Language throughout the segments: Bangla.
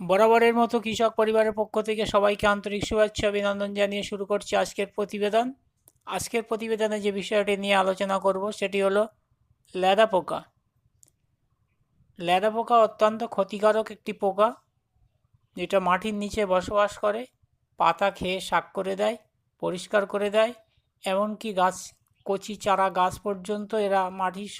বরাবরের মতো কৃষক পরিবারের পক্ষ থেকে সবাইকে আন্তরিক শুভেচ্ছা, অভিনন্দন জানিয়ে শুরু করছি আজকের প্রতিবেদন। আজকের প্রতিবেদনে যে বিষয়টি নিয়ে আলোচনা করব সেটি হলো ল্যাদা পোকা। ল্যাদা পোকা অত্যন্ত ক্ষতিকারক একটি পোকা, যেটা মাটির নিচে বসবাস করে, পাতা খেয়ে শাক করে দেয়, পরিষ্কার করে দেয়, এমনকি গাছ, কচি চারা গাছ পর্যন্ত এরা মাটির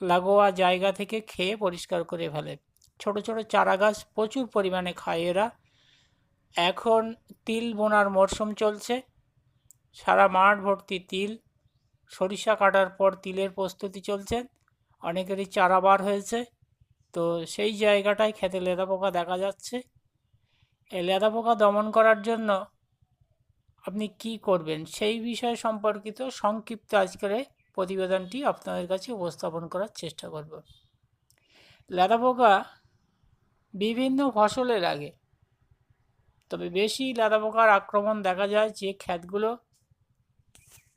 লাগোয়া জায়গা থেকে খেয়ে পরিষ্কার করে ফেলে। ছোট ছোট চারা গাছ প্রচুর পরিমাণে খায় এরা। এখন তিল বোনার মরশুম চলছে। সারা মাঠ ভর্তি তিল। সরিষা কাটার পর তিলের প্রস্তুতি চলছে। অনেকেরই চারা বার হয়েছে। তো সেই জায়গাটায় খেতে লেদা পোকা দেখা যাচ্ছে। এই লেদা পোকা দমন করার জন্য আপনি কি করবেন? সেই বিষয় সম্পর্কিত সংক্ষিপ্ত আজকের প্রতিবেদনটি আপনাদের কাছে উপস্থাপন করার চেষ্টা করব। লেদা পোকা বিভিন্ন ফসলের আগে। তবে বেশি লেদা পোকার আক্রমণ দেখা যায় যে ক্ষেতগুলো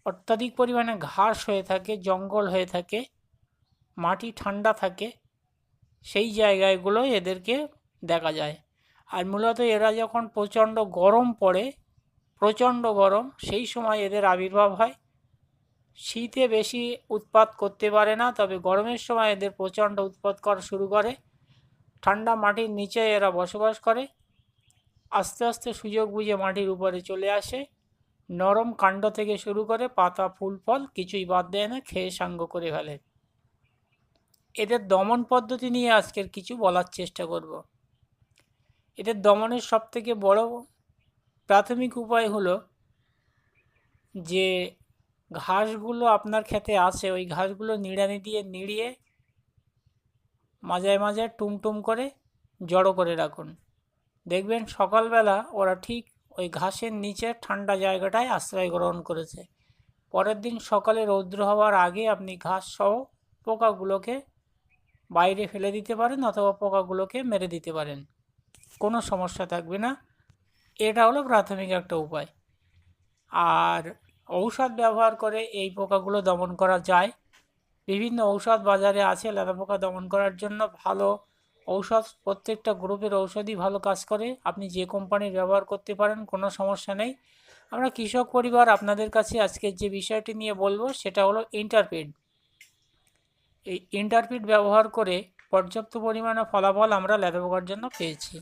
অত্যাধিক পরিমাণে ঘাস হয়ে থাকে, জঙ্গল হয়ে থাকে, মাটি ঠান্ডা থাকে, সেই জায়গাগুলো এদেরকে দেখা যায়। আর মূলত এরা যখন প্রচণ্ড গরম পড়ে, প্রচণ্ড গরম, সেই সময় এদের আবির্ভাব হয়। শীতে বেশি উৎপাত করতে পারে না, তবে গরমের সময় এদের প্রচণ্ড উৎপাত করা শুরু করে। ঠান্ডা মাটির নিচে এরা বসবাস করে। আস্তে আস্তে সুযোগ বুঝে মাটির উপরে চলে আসে। নরম কাণ্ড থেকে শুরু করে পাতা, ফুল, ফল কিছুই বাদ দেয় না, খেয়ে সাঙ্গ করে ফেলে। এদের দমন পদ্ধতি নিয়ে আজকের কিছু বলার চেষ্টা করব। এদের দমনের সবথেকে বড় প্রাথমিক উপায় হলো যে, ঘাসগুলো আপনার ক্ষেতে আছে, ওই ঘাসগুলো নিড়ানি দিয়ে নিড়িয়ে মাঝায় মাঝে টুমটুম করে জড়ো করে রাখুন। দেখবেন সকালবেলা ওরা ঠিক ওই ঘাসের নিচে ঠান্ডা জায়গাটায় আশ্রয় গ্রহণ করেছে। পরের দিন সকালে রৌদ্র হওয়ার আগে আপনি ঘাস সহ পোকাগুলোকে বাইরে ফেলে দিতে পারেন অথবা পোকাগুলোকে মেরে দিতে পারেন। কোনো সমস্যা থাকবে না। এটা হলো প্রাথমিক একটা উপায়। আর ঔষধ ব্যবহার করে এই পোকাগুলো দমন করা যায়। বিভিন্ন ঔষধ বাজারে আছে লেদা পোকা দমন করার জন্য ভালো ঔষধ। প্রত্যেকটা গ্রুপের ঔষধই ভালো কাজ করে। আপনি যে কোম্পানির ব্যবহার করতে পারেন, কোনো সমস্যা নেই। আমরা কৃষক পরিবার, আপনাদের কাছে আজকের যে বিষয়টি নিয়ে বলব, সেটা হলো ইন্টারপিড এই ইন্টারপিড ব্যবহার করে পর্যাপ্ত পরিমাণে ফলাফল আমরা লেদা পোকার জন্য পেয়েছি।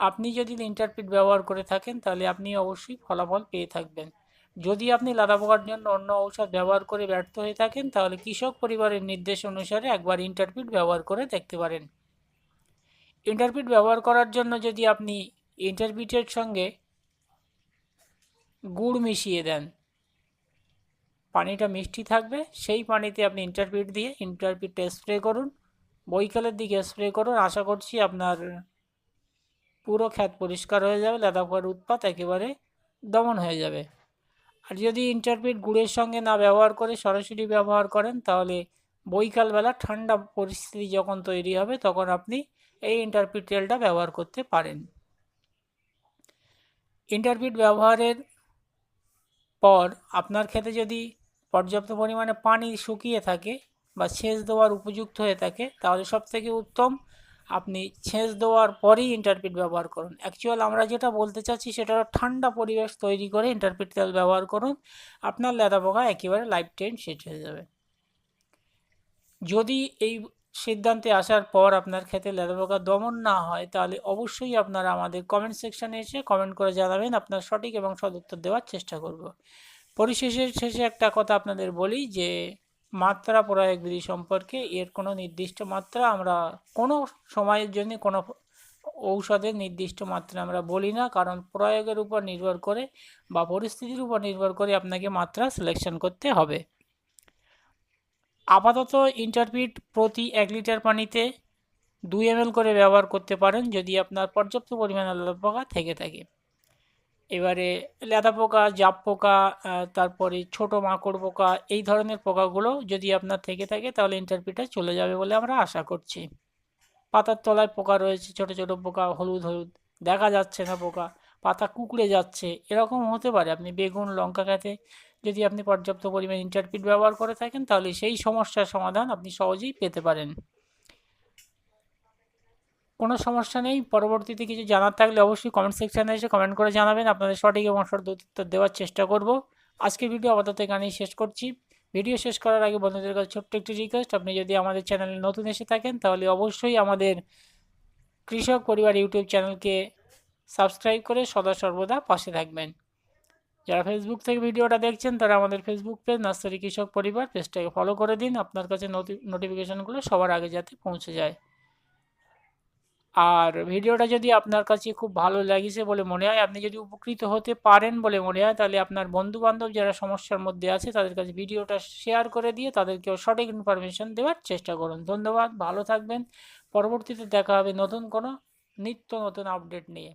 আপনি যদি ইন্টারপিড ব্যবহার করে থাকেন, তাহলে আপনি অবশ্যই ফলাফল পেয়ে থাকবেন। যদি আপনি লাদা পোকার জন্য অন্য ঔষধ ব্যবহার করে ব্যর্থ হয়ে থাকেন, তাহলে কৃষক পরিবারের নির্দেশ অনুসারে একবার ইন্টারপিট ব্যবহার করে দেখতে পারেন। ইন্টারপিট ব্যবহার করার জন্য যদি আপনি ইন্টারপিটের সঙ্গে গুড় মিশিয়ে দেন, পানিটা মিষ্টি থাকবে, সেই পানিতে আপনি ইন্টারপিট দিয়ে ইন্টারপিটটা স্প্রে করুন। বৈকালের দিকে স্প্রে করুন। আশা করছি আপনার পুরো ক্ষেত পরিষ্কার হয়ে যাবে, লেদা পোকার উৎপাত একেবারে দমন হয়ে যাবে। আর যদি ইন্টারপিট গুড়ের সঙ্গে না ব্যবহার করে সরাসরি ব্যবহার করেন, তাহলে বৈকালবেলা ঠান্ডা পরিস্থিতি যখন তৈরি হবে, তখন আপনি এই ইন্টারপিট তেলটা ব্যবহার করতে পারেন। ইন্টারপিট ব্যবহারের পর আপনার ক্ষেতে যদি পর্যাপ্ত পরিমাণে পানি শুকিয়ে থাকে বা সেচ দেওয়ার উপযুক্ত হয়ে থাকে, তাহলে সব থেকে উত্তম আপনি ছেঁচ দেওয়ার পরেই ইন্টারপিট ব্যবহার করুন। অ্যাকচুয়াল আমরা যেটা বলতে চাচ্ছি সেটা ঠান্ডা পরিবেশ তৈরি করে ইন্টারপিট তেল ব্যবহার করুন। আপনার লেদা পোকা একেবারে লাইফ টাইম সেট হয়ে যাবে। যদি এই সিদ্ধান্তে আসার পর আপনার ক্ষেতে লেদা পোকা দমন না হয়, তাহলে অবশ্যই আপনারা আমাদের কমেন্ট সেকশানে এসে কমেন্ট করে জানাবেন, আপনার সঠিক এবং সদুত্তর দেওয়ার চেষ্টা করব। পরিশেষে শেষে একটা কথা আপনাদের বলি যে মাত্রা প্রয়োগ বিধি সম্পর্কে এর কোনো নির্দিষ্ট মাত্রা আমরা কোনো সময়ের জন্য কোনো ঔষধের নির্দিষ্ট মাত্রা আমরা বলি না, কারণ প্রয়োগের উপর নির্ভর করে বা পরিস্থিতির উপর নির্ভর করে আপনাকে মাত্রা সিলেকশন করতে হবে। আপাতত ইন্টারপিট প্রতি এক লিটার পানিতে দুই এম করে ব্যবহার করতে পারেন, যদি আপনার পর্যাপ্ত পরিমাণে লেদা পোকা থেকে থাকে। এবারে লেদা পোকা, জাপ পোকা তারপরে ছোট মাকড় পোকা, এই ধরনের পোকাগুলো যদি আপনার থেকে থাকে তাহলে ইন্টারপিটে চলে যাবে বলে আমরা আশা করছি। পাতার তলায় পোকা রয়েছে, ছোট ছোট পোকা, হলুদ হলুদ, দেখা যাচ্ছে না পোকা, পাতা কুকড়ে যাচ্ছে, এরকম হতে পারে। আপনি বেগুন, লঙ্কা খেতে যদি আপনি পর্যাপ্ত পরিমাণ ইন্টারপিট ব্যবহার করে থাকেন তাহলে সেই সমস্যার সমাধান আপনি সহজেই পেতে পারেন। কোনো সমস্যা নেই। পরবর্তীতে কিছু জানার থাকলে অবশ্যই কমেন্ট সেকশানে এসে কমেন্ট করে জানাবেন। আপনাদের সঠিক এবং সঠিক উত্তর দেওয়ার চেষ্টা করব। আজকের ভিডিও আপাতত এখানেই শেষ করছি। ভিডিও শেষ করার আগে বন্ধুদের কাছে ছোট্ট একটি রিকোয়েস্ট আপনি যদি আমাদের চ্যানেলে নতুন এসে থাকেন, তাহলে অবশ্যই আমাদের কৃষক পরিবার ইউটিউব চ্যানেলকে সাবস্ক্রাইব করে সদা সর্বদা পাশে থাকবেন। যারা ফেসবুক থেকে ভিডিওটা দেখছেন, তারা আমাদের ফেসবুক পেজ নার্সারি কৃষক পরিবার পেজটাকে ফলো করে দিন। আপনার কাছে নোটিফিকেশানগুলো সবার আগে যাতে পৌঁছে যায়। আর ভিডিওটা যদি আপনার কাছে খুব ভালো লাগিছে বলে মনে হয়, আপনি যদি উপকৃত হতে পারেন বলে মনে হয়, তাহলে আপনার বন্ধুবান্ধব যারা সমস্যার মধ্যে আছে, তাদের কাছে ভিডিওটা শেয়ার করে দিয়ে তাদেরকেও সঠিক ইনফরমেশন দেওয়ার চেষ্টা করুন। ধন্যবাদ, ভালো থাকবেন। পরবর্তীতে দেখা হবে নতুন কোনো নিত্য নতুন আপডেট নিয়ে।